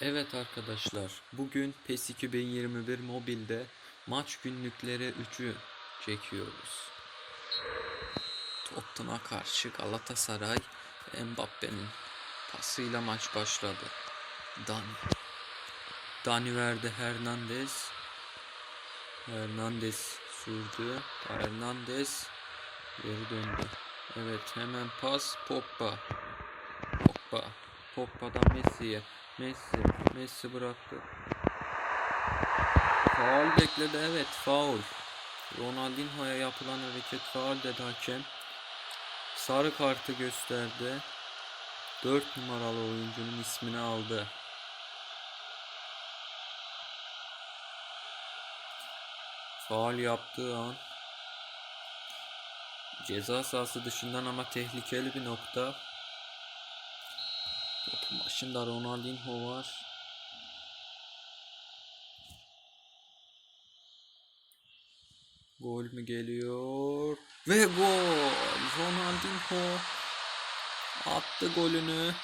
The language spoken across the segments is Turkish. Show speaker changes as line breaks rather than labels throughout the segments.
Evet arkadaşlar, bugün PES 2021 mobilde maç günlükleri 3'ü çekiyoruz. Tottenham'a karşı Galatasaray Mbappe'nin pasıyla maç başladı. Dani. Dani verdi Hernandez. Hernandez sürdü. Hernandez geri döndü. Evet hemen pas Pogba. Pogba. Pogba'dan Messi'ye. Messi. Messi bıraktı. Faul bekledi evet faul. Ronaldinho'ya yapılan hareket faul dedi hakem. Sarı kartı gösterdi. 4 numaralı oyuncunun ismini aldı. Faul yaptığı an ceza sahası dışından ama tehlikeli bir nokta. Başında Ronaldinho var. Gol mü geliyor? Ve gol! Ronaldinho attı golünü.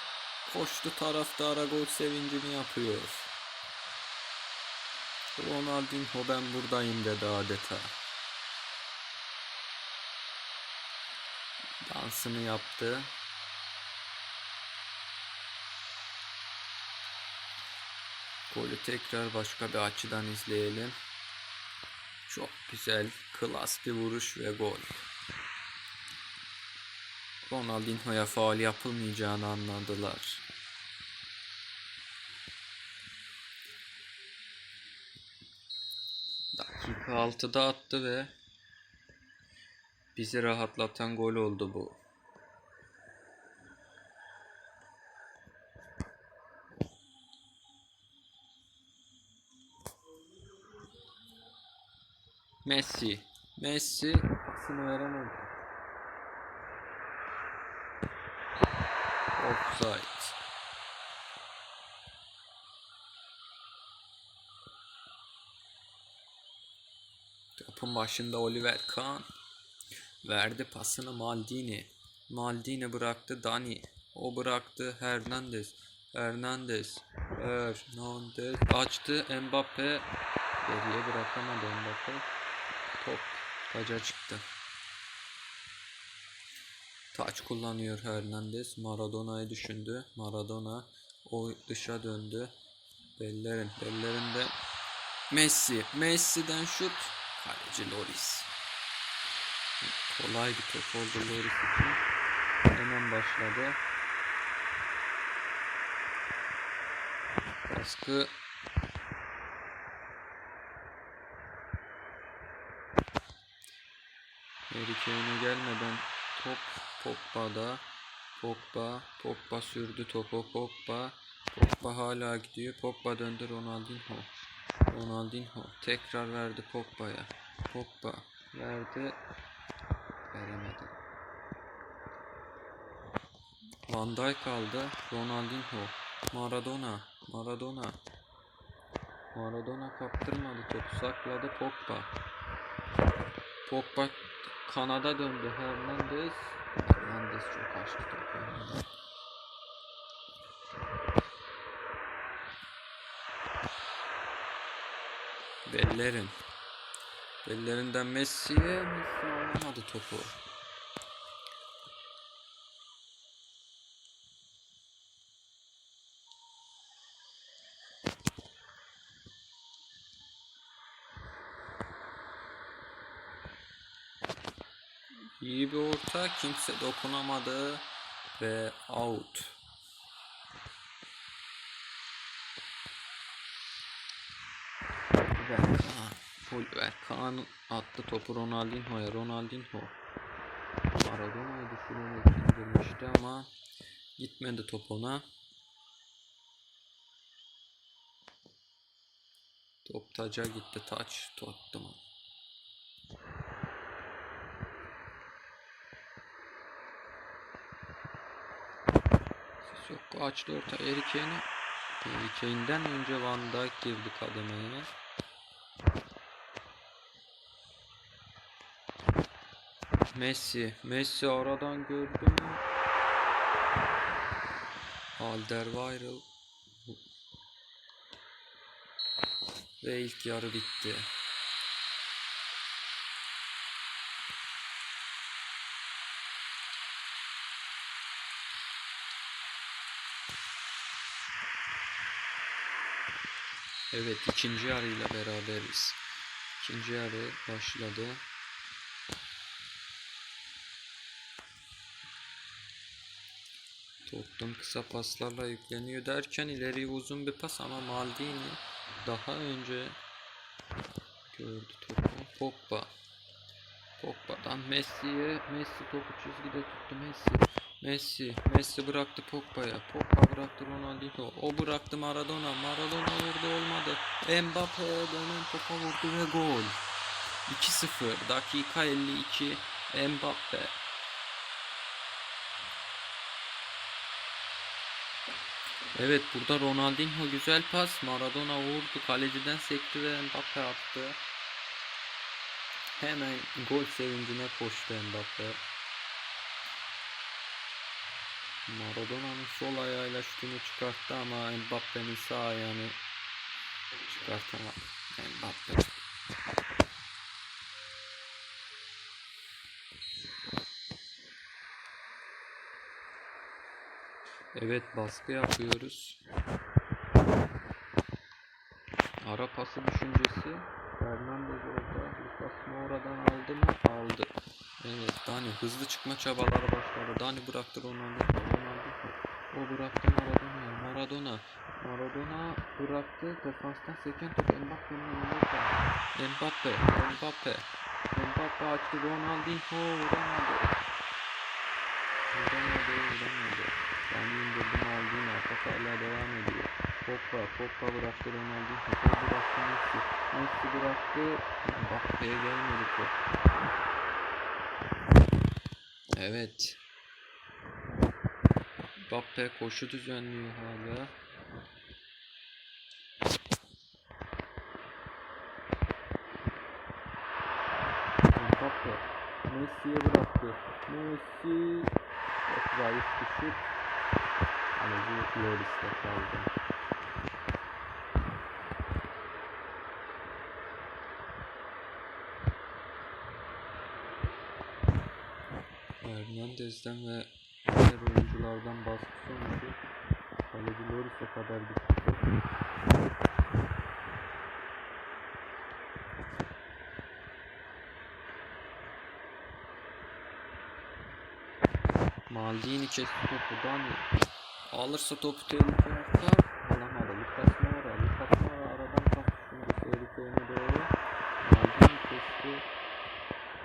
Koştu taraftara gol sevincini yapıyor. Ronaldinho ben buradayım dedi adeta. Dansını yaptı. Golü tekrar başka bir açıdan izleyelim. Çok güzel, klas bir vuruş ve gol. Ronaldinho'ya faul yapılmayacağını anladılar. Dakika 6'da attı ve bizi rahatlatan gol oldu bu. Messi. Messi pasını veremedi. Offside. Topun başında Oliver Kahn. Verdi pasını Maldini. Maldini bıraktı Dani. O bıraktı Hernandez. Hernandez. Hernandez. Açtı Mbappe. Geriye bırakamadı Mbappe. Top taca çıktı. Taç kullanıyor Hernandez. Maradona'yı düşündü. Maradona o dışa döndü. Bellerin. Bellerinde Messi. Messi'den şut. Kaleci Loris. Kolay bir top oldu Loris için. Hemen başladı. Baskı Harry Kane'e gelmeden top Pogba'da. Pogba, Pogba sürdü topu Pogba. Pogba hala gidiyor. Pogba döndü Ronaldinho. Ronaldinho tekrar verdi Pogba'ya. Pogba verdi. Veremedi. Van Dijk aldı. Ronaldinho. Maradona. Maradona. Maradona kaptırmadı topu. Sakladı Pogba. Pogba kanada döndü Hernandez. Hernandez çok açtı topu. Bellerin. Bellerinden Messi'ye Messi alamadı topu. İyi bir orta. Kimse dokunamadı. Ve out. Oliver Kahn. Oliver Kahn attı topu Ronaldinho'ya. Ronaldinho. Maradona'yı düşünerek indirmişti ama gitmedi top ona. Top taca gitti. Taç. Tottenham. Sissoko açtı orta Harry Kane'e. Harry Kane'den önce Van Dijk girdi kademeye. Messi. Messi aradan gördü mü? Alderweireld Ve ilk yarı bitti. Evet ikinci yarıyla beraberiz. İkinci yarı başladı. Tottenham kısa paslarla yükleniyor derken ileriye uzun bir pas ama Maldini daha önce gördü topu. Pogba. Pogba'dan Messi'ye. Messi topu çizgide tuttu Messi. Messi. Messi bıraktı Pogba'ya. Pogba bıraktı Ronaldinho. O bıraktı Maradona. Maradona vurdu olmadı. Mbappe dönen topa vurdu ve gol. 2-0. Dakika 52. Mbappe. Evet burada Ronaldinho güzel pas. Maradona vurdu. Kaleciden sekti ve Mbappe attı. Hemen gol sevincine koştu Mbappe. Maradona'nın sol ayağıyla şutunu çıkarttı ama Mbappe'nin sağ ayağını çıkartamadı. Mbappe. Evet baskı yapıyoruz. Ara pası düşüncesi. Fernandez orada. Lucas Moura'dan aldı mı? Aldı. Evet Dani hızlı çıkma çabaları başladı. Dani bıraktı Ronaldo. Ronaldo. O bıraktı Maradona'ya. Maradona. Maradona bıraktı. Defanstan seken top Mbappe'nin önüne kaldı. Mbappe. Mbappe. Mbappe açtı. Ronaldinho. Ronaldo. Vuramadı. Vuramadı. Dani indirdi Maldini. Atak hala devam ediyor. Pogba. Pogba bıraktı Ronaldinho. O bıraktı Messi. Messi bıraktı. Mbappe'ye gelmedi top. Evet. Mbappe koşu düzenliyor hala. Mbappe Messi'ye bıraktı. Messi çok zayıf şut. Kaleci Loris'te kaldı. Hernandez'den ve diğer oyunculardan baskı sonucu kaleci Loris'e kadar gitti. Maldini kesti topu Dani alırsa topu tehlikeye atar alamadı Lucas Moura Lucas Moura aradan pas şimdi tehlikeye doğru Maldini kesti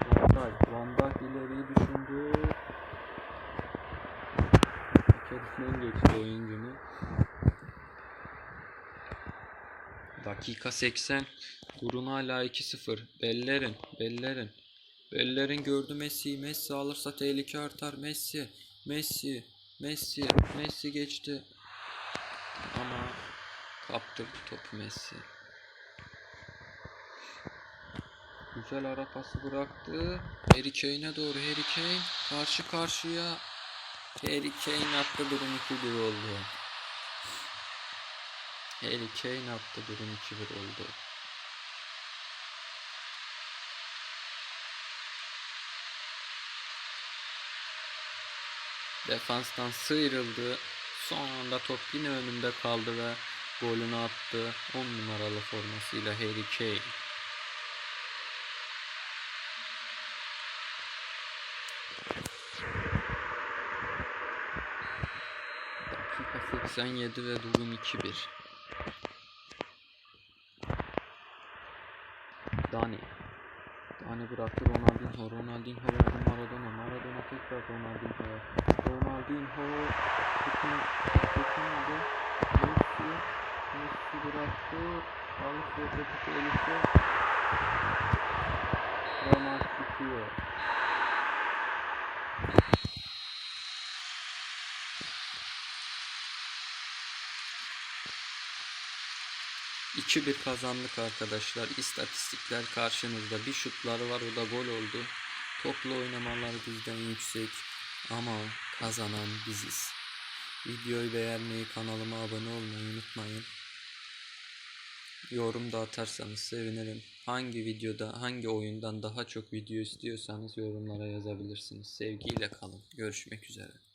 Van Dijk Van Dijk ileriyi düşündü Kendisinden geçti oyuncunu Dakika 80 Durum hala 2-0 Bellerin Bellerin Bellerin gördü Messi. Messi alırsa tehlike artar. Messi. Messi. Messi. Messi geçti. Ama kaptırdı topu Messi. Güzel ara pası bıraktı. Harry Kane'e doğru. Harry Kane karşı karşıya. Harry Kane attı durum 2-1 oldu. Harry Kane attı durum 2-1 oldu. Defanstan sıyrıldı. Son anda top yine önünde kaldı ve golünü attı. 10 numaralı formasıyla Harry Kane. Dakika 87 ve durum 2-1. Dani. Dani bıraktı Ronaldinho. Ronaldinho verdi Maradona. Maradona tekrar Ronaldinho'ya. Ronaldinho tutun, tutunmadı. Messi. Messi bıraktı. Alış ve 2-1 kazandık arkadaşlar. İstatistikler karşınızda. Bir şutları var o da gol oldu. Toplu oynamalar bizden yüksek. Ama kazanan biziz. Videoyu beğenmeyi, kanalıma abone olmayı unutmayın. Yorum da atarsanız sevinirim. Hangi videoda, hangi oyundan daha çok video istiyorsanız yorumlara yazabilirsiniz. Sevgiyle kalın. Görüşmek üzere.